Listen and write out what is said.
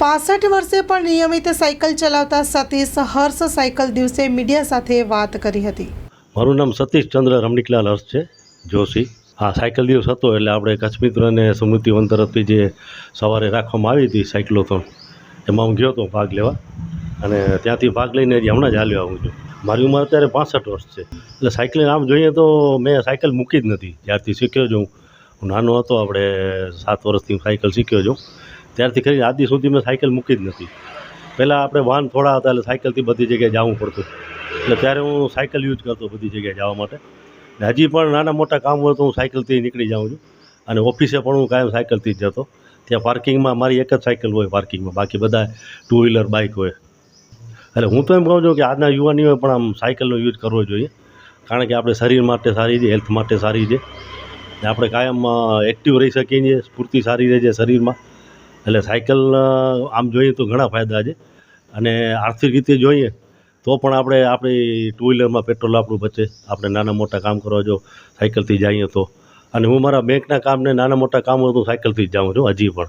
પાસઠ વર્ષે પણ નિયમિત સાયકલ ચલાવતા સતીશ હર્ષ સાયકલ દિવસે મીડિયા સાથે વાત કરી હતી. મારું નામ સતીશ ચંદ્ર રમણીકલાલ હર્ષ છે, જોશી. હા, સાયકલ દિવસ હતો એટલે આપણે કચ્છ મિત્ર અને સ્મૃતિવન તરફથી જે સવારે રાખવામાં આવી હતી સાયકલોથોન એમાં હું ગયો હતો ભાગ લેવા. અને ત્યાંથી ભાગ લઈને હમણાં જ હાલ્યો આવું છું. મારી ઉંમર અત્યારે પાસઠ વર્ષ છે. એટલે સાયકલિંગ આમ જોઈએ તો મેં સાયકલ મૂકી જ નથી. જ્યારથી શીખ્યો છું. હું નાનો હતો, આપણે સાત વર્ષથી હું સાયકલ શીખ્યો છું. ત્યારથી કરીને આજ સુધી મેં સાયકલ મૂકી જ નથી. પહેલાં આપણે વાહન થોડા હતા એટલે સાયકલથી બધી જગ્યાએ જવું પડતું. એટલે ત્યારે હું સાયકલ યુઝ કરતો બધી જગ્યાએ જવા માટે. ને હજી પણ નાના મોટા કામ હોય તો હું સાયકલથી નીકળી જાઉં છું. અને ઓફિસે પણ હું કાયમ સાયકલથી જ જતો. ત્યાં પાર્કિંગમાં મારી એક જ સાયકલ હોય પાર્કિંગમાં. બાકી બધા ટુ વ્હીલર બાઇક હોય. એટલે હું તો એમ કહું છું કે આજના યુવાનીઓએ પણ આમ સાયકલનો યુઝ કરવો જોઈએ. કારણ કે આપણે શરીર માટે સારી છે, હેલ્થ માટે સારી છે. ને આપણે કાયમ એક્ટિવ રહી શકીએ છીએ, સ્ફૂર્તિ સારી રહે છે શરીરમાં. એટલે સાયકલ આમ જોઈએ તો ઘણા ફાયદા છે. અને આર્થિક રીતે જોઈએ તો પણ આપણે આપણી ટુ વ્હીલરમાં પેટ્રોલ આપણું બચે. આપણે નાના મોટા કામ કરવા જો સાયકલથી જઈએ તો. અને હું મારા બેંકના કામને નાના મોટા કામ હોય તો સાયકલથી જ જાઉં છું, હજી પણ.